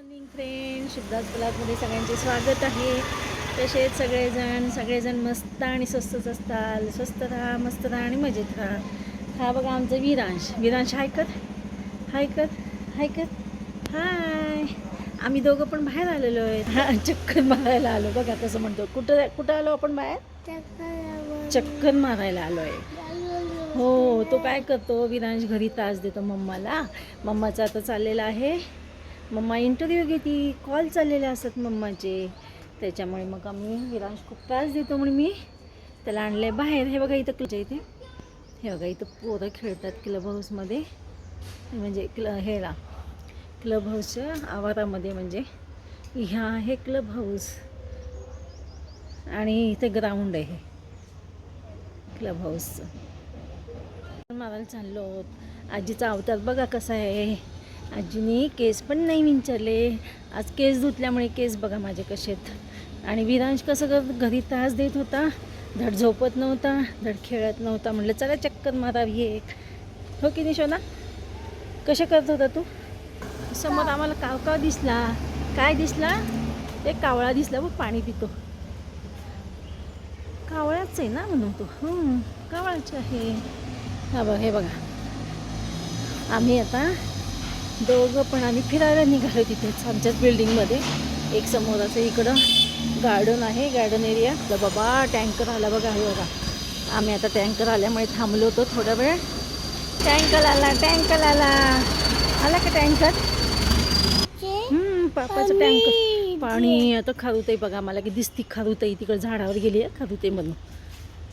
Morning friend शुद्धास ब्लॉगमध्ये सगळ्यांचे स्वागत आहे. तसेच सगळेजण सगळेजण मस्त आणि स्वस्तच असतात स्वस्त राहा मस्त राहा आणि मजेत राहा. हा बघा आमचा विरांश. विरांश हायकत हायकत हायकत हाय आम्ही दोघं पण बाहेर आलेलो आहे. चक्कन चक्कर मारायला आलो. बघा कसं म्हणतो. कुठं कुठं आलो आपण बाहेर? चक्कर मारायला आलो आहे. हो तो काय करतो? विरांश घरी तास देतो मम्माला. मम्माचा आता चाललेला आहे. मम्मा इंटरव्ह्यू घेते. कॉल चाललेले असतात मम्माचे. त्याच्यामुळे मग आम्ही विरांश खूप त्रास देतो म्हणून मी त्याला आणलं आहे बाहेर. हे बघा इथं क्लच्या इथे. हे बघा इथं पोरं खेळतात क्लब हाऊसमध्ये म्हणजे क्ल हेला क्लब हाऊसच्या आवारामध्ये म्हणजे ह्या आहे क्लब हाऊस आणि इथे ग्राउंड आहे क्लब हाऊसचं मारायला चाललो आजीचा अवतार बघा कसा आहे. आजीने केस पण नाही विंचरले. आज केस धुतल्यामुळे केस बघा माझे कसे आहेत. आणि विरांश कसं कर घरी त्रास देत होता. धड झोपत नव्हता धड खेळत नव्हता. म्हटलं चला चक्कर मारावी एक. हो की नाही शोना? कशा करत होता तू? समोर आम्हाला काव काव दिसला. काय दिसला? ते कावळा दिसला बघ पाणी पितो. कावळाच आहे ना म्हणून तो. कावळाचे आहे. हा बघ हे बघा. आम्ही आता दोघं पण आम्ही फिरायला निघालो तिथेच आमच्याच बिल्डिंगमध्ये एक समोर असं इकडं गार्डन आहे गार्डन एरिया तर बाबा टँकर आला बघा हे बघा. आम्ही आता टँकर आल्यामुळे थांबलो होतो थोडा वेळ. टँकर आला टँकर आला. आला का टँकर पापाचं टँकर पाणी आता खारुताई बघा मला की दिसती खारुताई तिकडे झाडावर गेली आहे खारुताई म्हणून.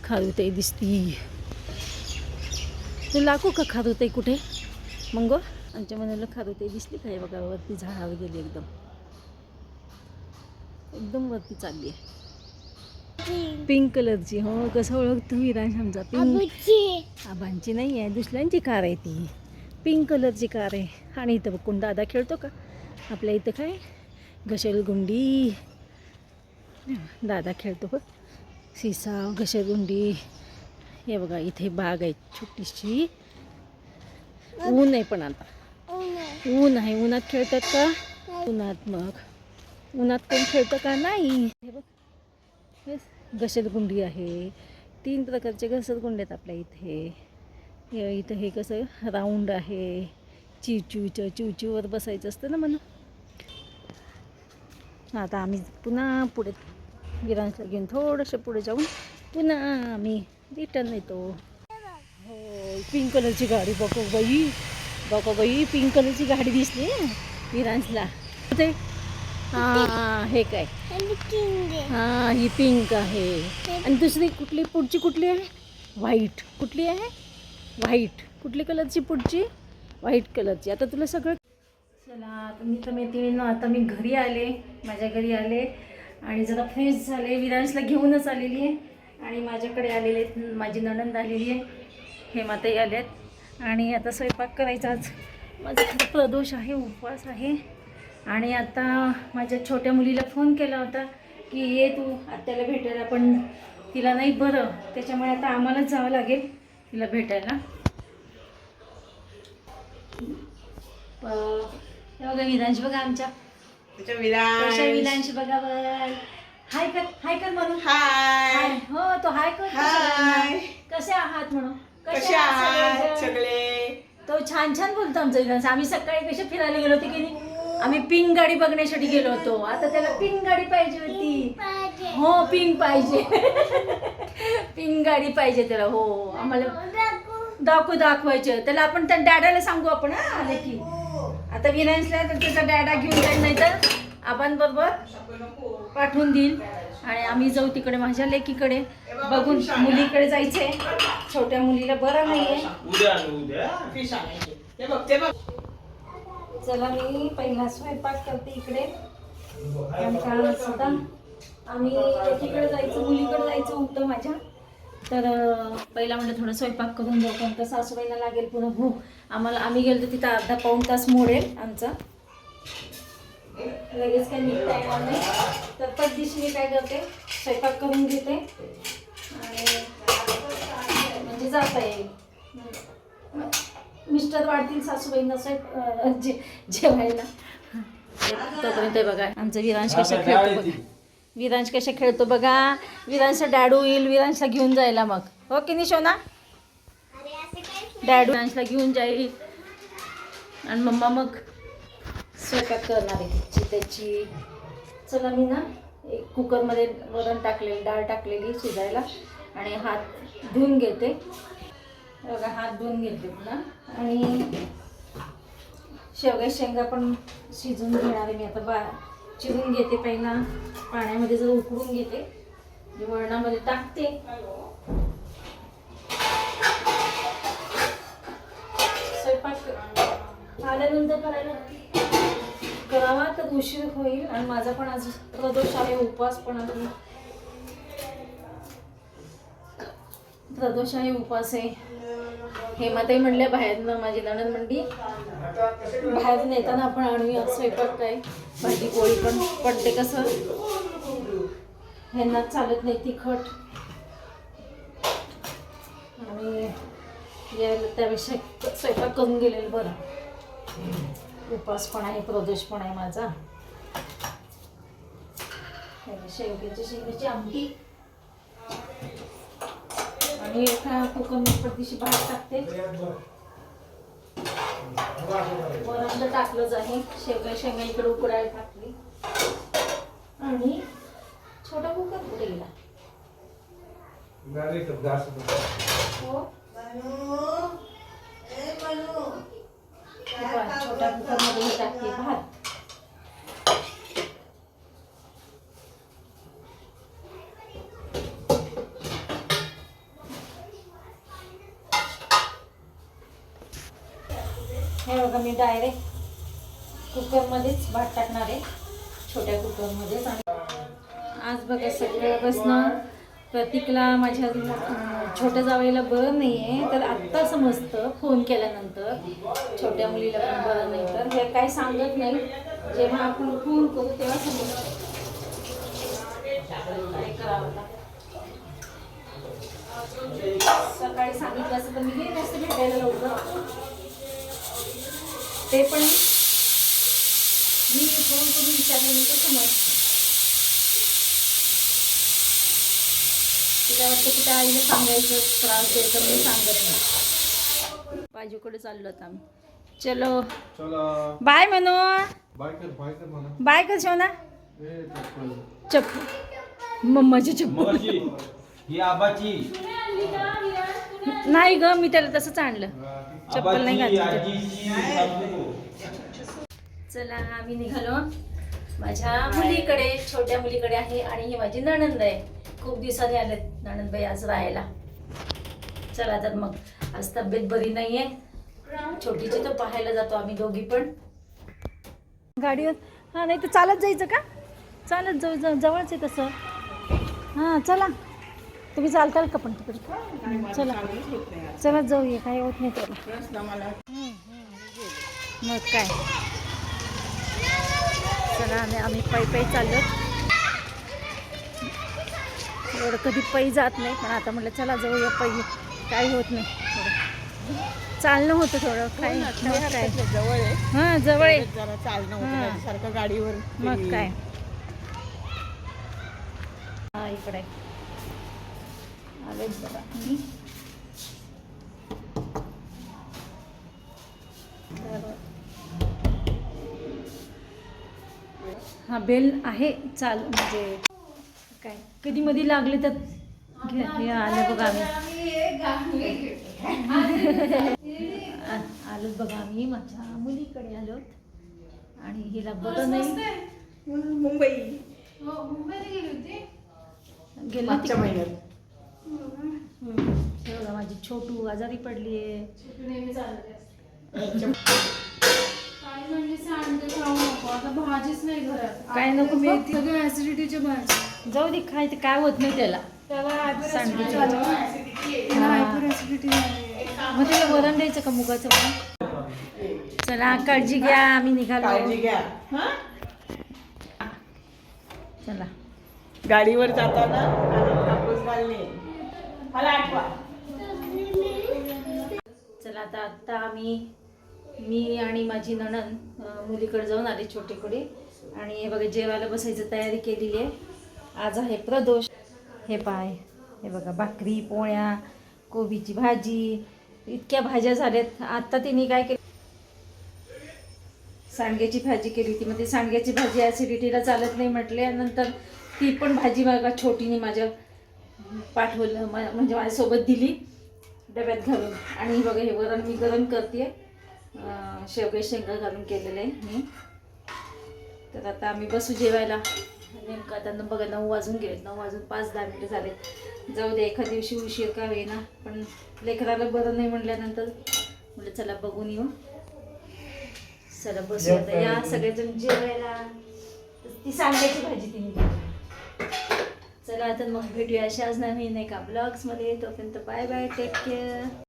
खारुताई दिसती. तू लागू का खारुताई कुठे? मंगो? आमच्या मनाला खारुताई दिसली काय बघा वरती झाडावर गेली एकदम. एकदम वरती चालली आहे. पिंक कलरची हो कसं ओळखतो विरांश आमचा पिंक. आबांची. नाही आहे दुसऱ्यांची कार आहे ती. पिंक कलरची कार आहे. आणि इथं बघ कोण दादा खेळतो का? आपल्या इथं काय? घसरगुंडी. दादा खेळतो बघ. सिसाव घसरगुंडी. हे बघा इथे बाग आहे छोटीशी. ऊन आहे पण आता. ऊन आहे. उन्हात खेळतात का? उन्हात मग. उन्हात कोण खेळतं का? नाही. हे बघ. घसरगुंडी आहे. तीन प्रकारचे घसरगुंडी आहेत आपल्या इथे. इथं हे कसं? राऊंड आहे. चिवचिवचं चिवचिववर बसायचं असतं ना म्हणून. आता आम्ही पुन्हा पुढे विरांशला घेऊन थोडंसं पुढे जाऊन पुन्हा आम्ही रिटर्न येतो. हो पिंक कलरची गाडी बघू बाई. बघो बाई पिंक कलरची गाडी दिसली विरांशला ते हां हे काय? हां ही पिंक आहे. आणि दुसरी कुठली? पुढची कुठली आहे? व्हाईट कुठली आहे? व्हाईट कुठली कलरची पुढची? व्हाईट कलरची आता तुला सगळं चला तुम्ही तर मैत्रिणींनो आता मी घरी आले माझ्या घरी आले. आणि जरा फ्रेश झाले. विरांशला घेऊनच आलेली आहे. आणि माझ्याकडे आलेले आहेत माझी नणंद आलेली आहे. हे माताई आल्यात आणि आता स्वयंपाक करायचा आज. माझा प्रदोष आहे उपवास आहे. आणि आता माझ्या छोट्या मुलीला फोन केला होता की ये तू आत्याला भेटायला. पण तिला नाही बरं. त्याच्यामुळे आता आम्हालाच जावं लागेल तिला भेटायला. हे बघा विधांश बघा आमच्या. विधांश बघा बर हाय कर हाय कर म्हणून. हाय. हो तो हाय कर हाय. कसे आहात म्हणून? कसे आहात सगळेजण? सगळे? तो छान छान बोलतो आमचा विधांश आम्ही सकाळी कसे फिरायला गेलो होतो की नाही? आम्ही पिंक गाडी बघण्यासाठी गेलो होतो. आता त्याला पिंक गाडी पाहिजे होती. हो पिंक पाहिजे. पिंक गाडी पाहिजे त्याला. हो आम्हाला दाखवू दाखवायचं. त्याला आपण त्या डॅडाला सांगू आपण हा, आले की. आता विनायसला तर त्याचा डॅडा घेऊन जाईल नाही तर आपण बरोबर पाठवून देईल. आणि आम्ही जाऊ तिकडे माझ्या लेकीकडे. बघून मुलीकडे जायचंय. छोट्या मुलीला बरं नाहीये. उद्या आणू उद्या. फिश आणायचे ते बघ ते बघ. चला मी पहिला स्वयंपाक करते इकडे. कारण आम्ही एकीकडे जायचं मुलीकडे जायचं होतं माझ्या. तर अं, पहिला म्हणलं थोडं स्वयंपाक करून जाऊ कारण का सासूबाईला लागेल पुन्हा भूक. आम्हाला आम्ही गेलो तर तिथं अर्धा पाऊण तास मोडेल आमचा. लगेच काही निघता येणार नाही. तर पद्धतीशी मी काय करते? स्वयंपाक करून घेते. म्हणजे जाता येईल मिस्टर वाढतील सासूबाईंना स्वयं जे जेवायला. तोपर्यंत बघा. आमचा विरांश कशा खेळतो बघा. विरांश कशा खेळतो बघा. विरांशचा डॅडू येईल विरांशला घेऊन जायला मग. हो की नाही शोना? डॅडू विरांशला घेऊन जाईल. आणि मम्मा मग स्वयंपाक करणार आहे त्याची त्याची. चला मी ना एक कुकरमध्ये वरण टाकलेली डाळ टाकलेली शिजायला आणि हात धुवून घेते. बघा हात धुवून घेते पुन्हा. आणि शेवग्या शेंगा पण शिजून घेणार आहे मी. आता बा चिरून घेते पहिला. पाण्यामध्ये जर उकळून घेते. वळणामध्ये वरणामध्ये टाकते. स्वयंपाक आल्यानंतर करायला करावा तर उशीर होईल. आणि माझा पण आज प्रदोष आहे उपवास पण आहे. प्रदोष आहे उपवास आहे. हेमाताई म्हणले बाहेरनं माझी नणंद म्हणली बाहेरून येताना आपण आणूया स्वयंपाक काय भाजी पोळी पण पण ते कसं? ह्यांना चालत नाही तिखट. आणि यायला त्यापेक्षा स्वयंपाक करून गेलेलं बरं. उपास पण आहे प्रदोष पण आहे माझा. शेवग्याची शेंगाची आमटी. आणि एका कुकर पडतीशी भात टाकते. वरण टाकलंच आहे. शेवगा शेंगा इकडे उकडायला टाकली. आणि छोटा कुकर कुठे गेला? हो? हे पहा, छोट्या कुकरमध्ये हे टाकते भात. हे बघा मी डायरेक्ट कुकरमध्येच भात टाकणार आहे. छोट्या कुकरमध्येच. आज बघा सकाळपासनं प्रतीकला माझ्या छोट्या जावईला बरं नाही आहे तर आत्ता समजतं फोन केल्यानंतर छोट्या मुलीला पण बरं नाही. तर हे काही सांगत नाही. जेव्हा आपण फोन करू तेव्हा समजतं. काय करावं सकाळी सांगितलं असं तर मी गेले असते भेटायला लवकर. ते पण मी फोन करून विचारलं तर समजतं. तिला वाटतं की त्या आईने सांगायचं त्रास द्यायचं मी सांगत नाही. बाजूकडे चाललो आता आम्ही. चलो. बाय म्हणू. बाय कर शोना चप्पल. मम्माची चप्पल. मगाची ही आबाची. नाही ग मी त्याला तसंच आणलं. चप्पल नाही घातली. चला आम्ही निघालो. माझ्या मुलीकडे छोट्या मुलीकडे आहे आणि ही माझी नणंद आहे. खूप दिवसांनी आलेत नणंदबाई आज राहायला. चला तर मग आज तब्येत बरी नाहीये. छोटीची तर पाहायला जातो आम्ही दोघी पण. गाडीवर? हा नाही तर चालत जायचं का? चालत जाऊ जाऊ जवळच आहे तसं. हां चला. तुम्ही चालताल का पण तिकडे? चला. चला जाऊया. काही होत नाही त्याला. मग काय? चला आम्ही आम्ही पै पै चाललो एवढं कधी पै जात नाही पण आता म्हटलं चला जाऊया पै. काही होत नाही. चालणं होतं थोडं काय मग काय जवळ आहे. हां जवळ आहे. जरा चालणं हा. होतं सारखं गाडीवर मग काय? हा इकडे. आलेच बघा. हा बेल आहे? चाल म्हणजे काय? कधी मध्ये लागले तर हे आलं बघा आम्ही. आ- आलोच बघा आम्ही. माझ्या मुलीकडे आलोत. आणि हिला बरं नाही. मुंबई. गेलं. हे बघा माझी छोटू आजारी पडली आहे काय म्हणजे सांडगे खाऊ नको आता भाजीच नाही घरात. काय नको मी? सगळं ऍसिडिटीची भाजी जाऊ दे खाय ते काय होत नाही त्याला. त्याला सांडगे हायपर ऍसिडिटी झाली. मग त्याला वरण द्यायचं का मुगाचं वरण? चला काळजी घ्या आम्ही निघालो. काळजी घ्या. हा? चला. गाडीवर जाताना कानात कापूस घालणे. मला आठवा. चला आता आता आम्ही मी आणि माझी नणन मुलीकडे जाऊन आले छोटेकडे. आणि हे बघा जेवायला बसायचं तयारी केलेली आहे. आज आहे प्रदोष. हे पाय हे बघा भाकरी पोळ्या कोबीची भाजी इतक्या भाज्या झाल्यात. आत्ता तिने काय केलं? सांडग्याची भाजी केली होती. मग ती सांडग्याची भाजी ॲसिडिटीला चालत नाही म्हटले. नंतर ती पण भाजी बघा छोटीने माझ्या पाठवलं म्हणजे माझ्यासोबत दिली डब्यात घालून. आणि बघा हे वरण मी गरम करते शेवगे शेंगा घालून केलेलं आहे मी. तर आता आम्ही बसू जेवायला. नेमकं आता बघा नऊ वाजून गेले नऊ वाजून पाच दहा मिनिटं झाले जाऊ दे एखाद्या दिवशी उशीर का होईना. पण लेकराला बरं नाही म्हटल्यानंतर म्हटलं चला बघून येऊ. चला बसू आता. या सगळेजण जेवायला. ती सांगायची भाजी तिने चला आता मग भेटूया. अशा आज नाही का ब्लॉग्समध्ये तोपर्यंत बाय बाय टेक केअर